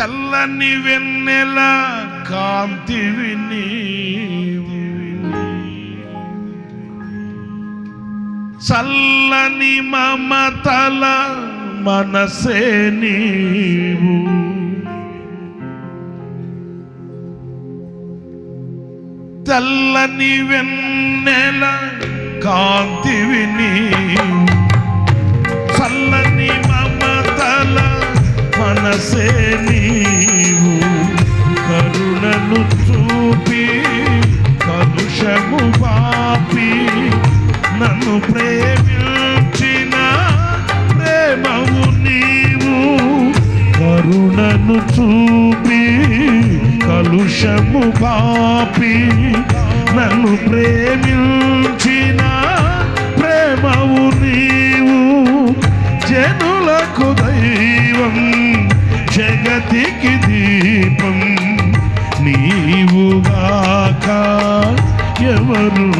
తెల్లని వెన్నెల కాంతివి నీవు చల్లని మమతల మనసే నీవు. తెల్లని వెన్నెల కాంతివి నీవు మనసే నీవు. కరుణను చూపి కలుషము పాపి. నన్ను ప్రేమించిన ప్రేమవు నీవు. కరుణను చూపి కలుషము పాపి. నన్ను ప్రేమించిన ప్రేమవు నీవు. జనులకు దైవం జగతికి దీపం నీవుగాక ఎవరు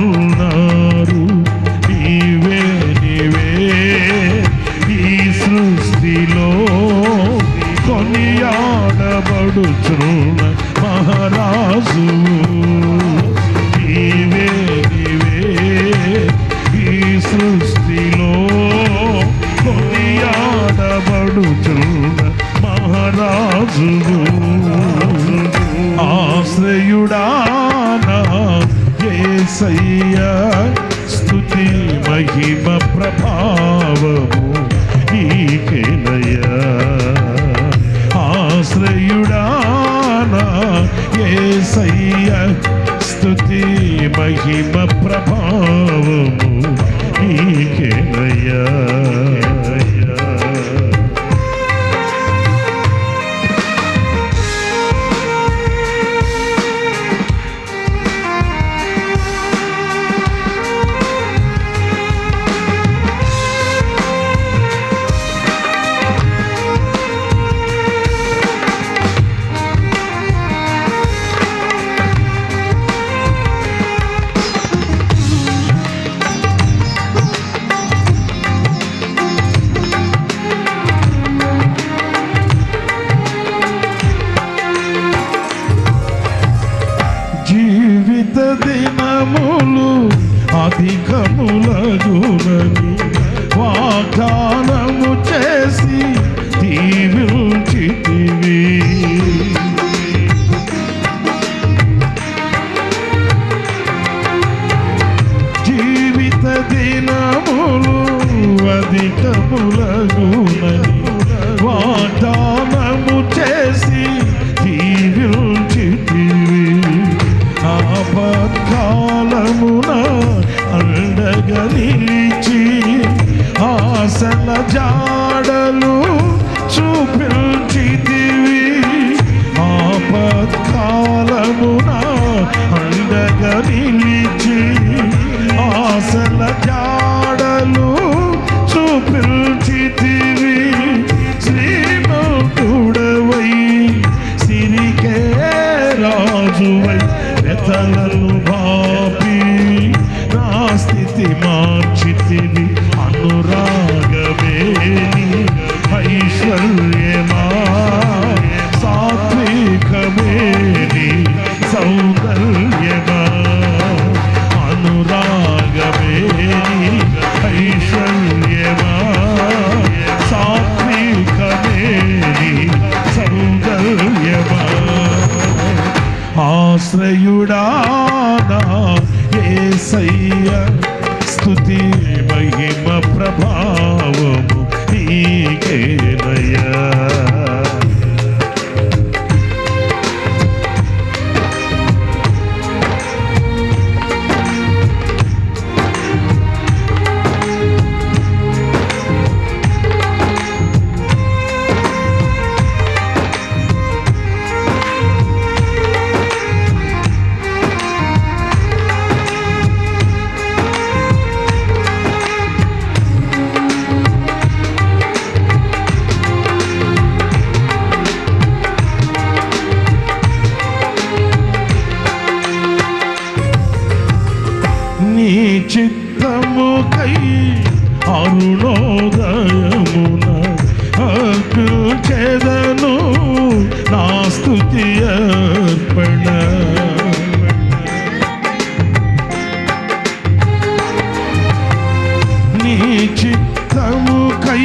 కాలమున అండగా నిలిచి ఆసన జాడలు చూపి మహిమ ప్రభావము నీకేనయ్యా నీ చిత్తముకై అరుణోదయమున చేదను నా స్థుతి అర్పణ. నీ చిత్తముకై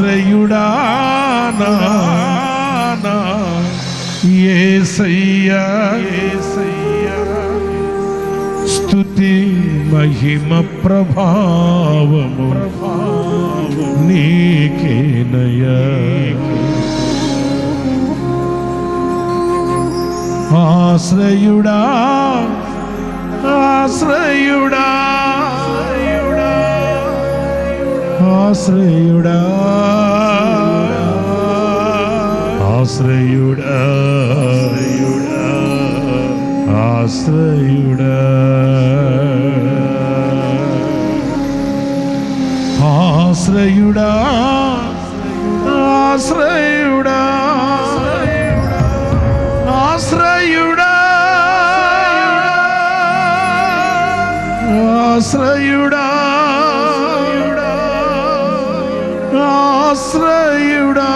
ఆశ్రయుడా ఏసయ్యా స్థుతి మహిమ ప్రభావము నీకేనయా ఆశ్రయుడా ఆశ్రయుడా. ఆశ్రయుడా. ఆశ్రయుడా. ఆశ్రయుడా. ఆశ్రయుడా. ఆశ్రయుడా. ఆశ్రయుడా. ఆశ్రయుడా. ఆశ్రయుడా.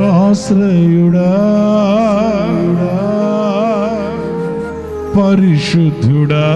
ఆశ్రయుడా. పరిశుద్ధుడా.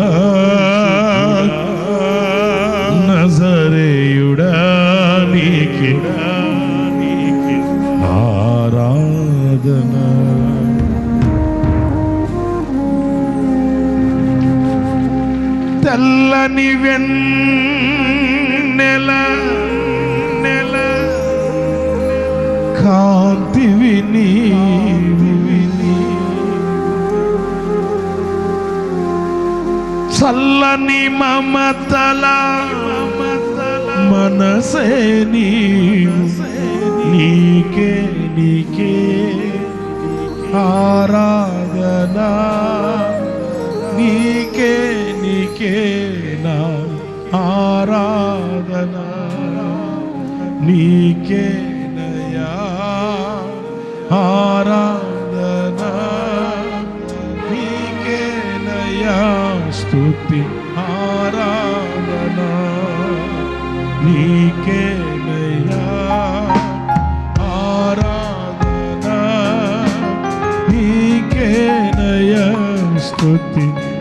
చల్లని మమతల మనసే నీకే నీకే ఆరాధన. నీకే నీకే నా ఆరాధన. నీకే నయా. ఆరా Good thing.